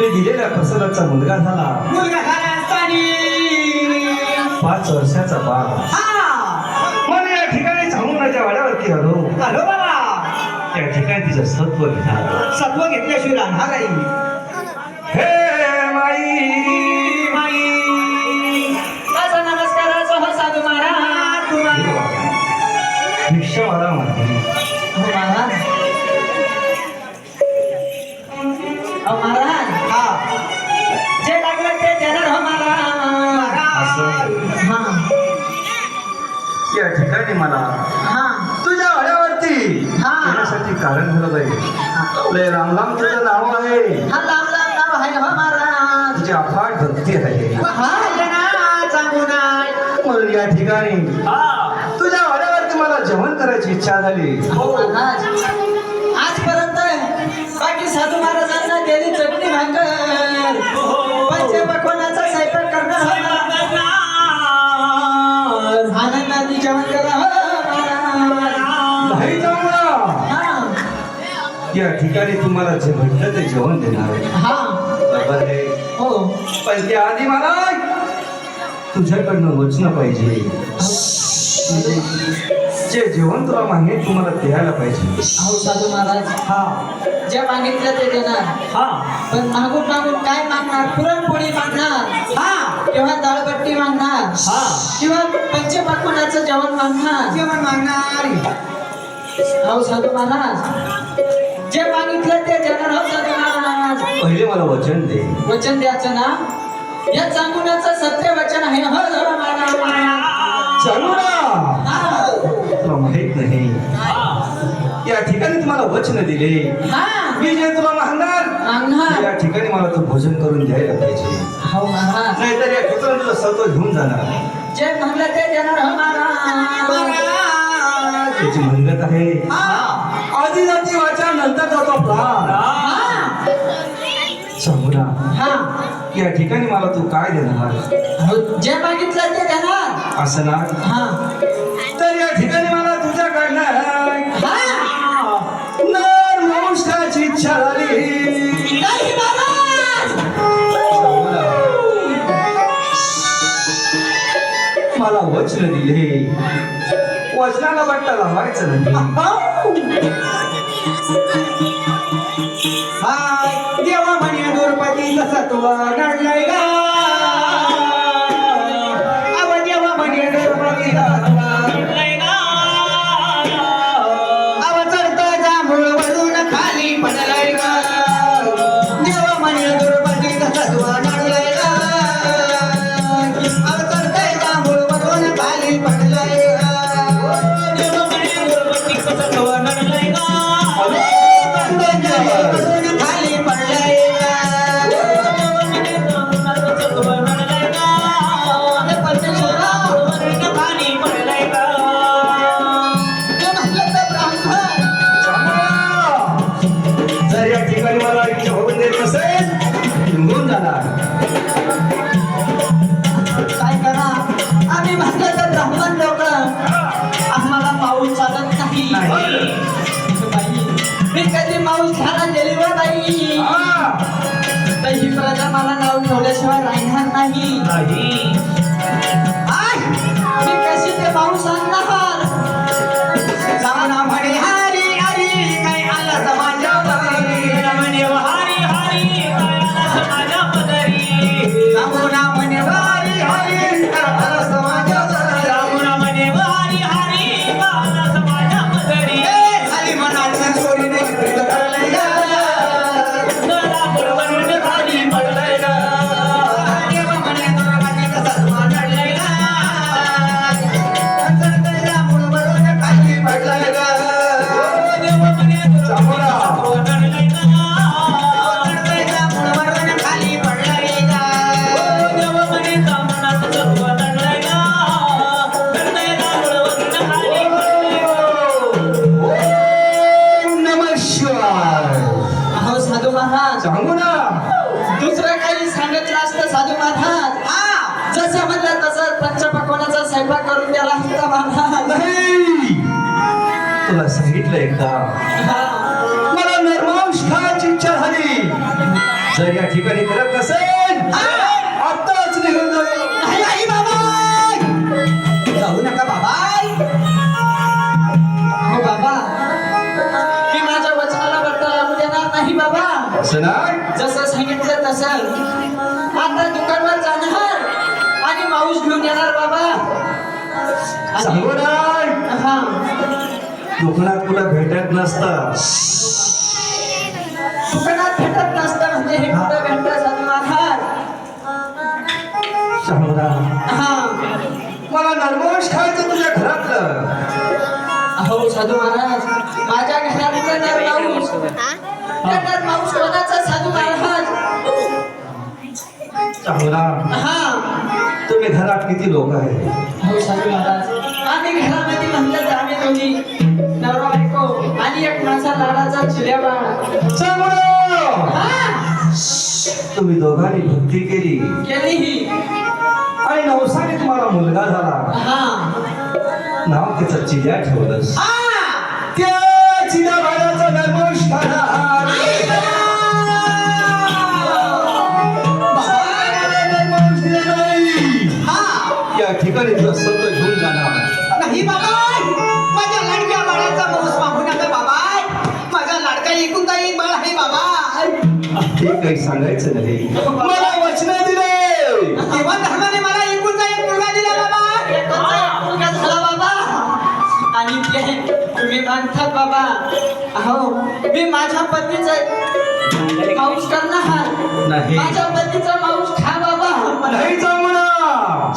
मी दिलेल्या प्रसादाचा मुलगा झाला. मुलगा झाला असताना. पाच वर्षाचा बाळ. मला या ठिकाणी चामुंडाच्या वाड्यावरती आलो. आलो बाबा त्या ठिकाणी तिचं सत्व घेतलं सत्व घेतल्याशिवाय राहणार नाही. हे माई. माई. माझा नमस्काराचा हो साधू महाराज. तुम्हाला भिक्षा मारा म्हणते महाराज. हो महाराज असं हा. या ठिकाणी मला हा. तुझ्या वाड्यावरती हा. येण्यासाठी कारण झालं पाहिजे लय राम राम तुझं नाव आहे. हा लांब लांब नाव आहे हो महाराज. तुझी अफाट भक्ती आहे. हा जना सांगू नाही म्हणून या ठिकाणी तुझ्या वाड्यावरती मला जेवण करायची इच्छा झाली. हो महाराज. आजपर्यंत बाकी साधू महाराजांना दिली चटणी भाकर. ठिकाणी तुम्हाला जे म्हटलं ते जेवण देणार आहे. हा. बरोबर आहे? हो. पण त्या आधी मला तुझ्याकडनं वचन पाहिजे. जे जेवण तुला मागे तुम्हाला द्यायला पाहिजे. अहो साधू महाराज. हा. जे मागितलं ते देणार. हा. पण मागून मागून काय मागणार? पुरणपोळी मागणार. हा. किंवा दाळबट्टी मागणार. हा. किंवा पंचपाकोणाचं जेवण मागणार. जेवण मागणार. अहो साधू महाराज. पहिले मला वचन दे. वचन द्यायचं ना? या चांगुण्याचं सत्य वचन आहे हो साधू महाराज चालू ना. हा. तुला माहीत नाही. या ठिकाणी तुम्हाला वचन दिले. हा. मी जे तुला मागणार या ठिकाणी मला तू भोजन करून द्यायला पाहिजे. हो नाहीतर या ठिकाणी तुला सत्व घेऊन जाणार. जे म्हणलं ते देणार हो त्याची म्हणगत आहे. आधी जाती वाचा नंतर जातो प्राण ना हा. या ठिकाणी मला तू काय देणार जे मागितलं ते देणार. असं ना? हा. तर या ठिकाणी मला तुझ्याकडनं हा. नर इच्छा झाली. मला वचन दिले. वचनाला बट्टा लावायचं नाही. म्हणे दुर्पती सत्व महाराज. सांगू ना. दुसरं काही सांगितलं असतं साधू महाराज. हा जसं म्हणलं तसं पंचपक्वानाचा स्वयंपाक करून द्याला असता महाराज. तुला सांगितलं एकदा. मला नरमांस खायची इच्छा झाली. जर या ठिकाणी करत नसेल आताच निघून नाही बाबा जाऊ नका बाबा असं जसं सांगितलं तसं. आता दुकानवर जाणार आणि माऊस घेऊन येणार बाबा. सांगू नाही हा. दुकानात कुठं भेटत नसतं. दुकानात भेटत नसतं म्हणजे हे कुठं भेटतं साधू महाराज? शामराव हा. मला नरमोश खायचं तुझ्या घरातलं. अहो साधू महाराज माझ्या घरातलं नर साधू महाराज शामराव हा. तुम्ही घरात किती लोक आहेत? हो साधू महाराज. आम्ही घरामध्ये म्हणलं तर आम्ही दोघी नवरा बायको आणि एक माझा लाडाचा हा. तुम्ही दोघांनी भक्ती केली. केली आणि नवसाने तुम्हाला मुलगा झाला. हा. नाव त्याचं चिल्या ठेवलंस. हा. त्या काही सांगायचं नाही. मला वचन दिले. देवा धर्माने मला एकूण एक मुलगा दिला बाबा. मुलगा झाला बाबा. आणि ते तुम्ही मानतात बाबा. अहो मी माझ्या पत्नीचा माऊस करणार. नाही. माझ्या पत्नीचा माऊस खा बाबा. नाही जमणार.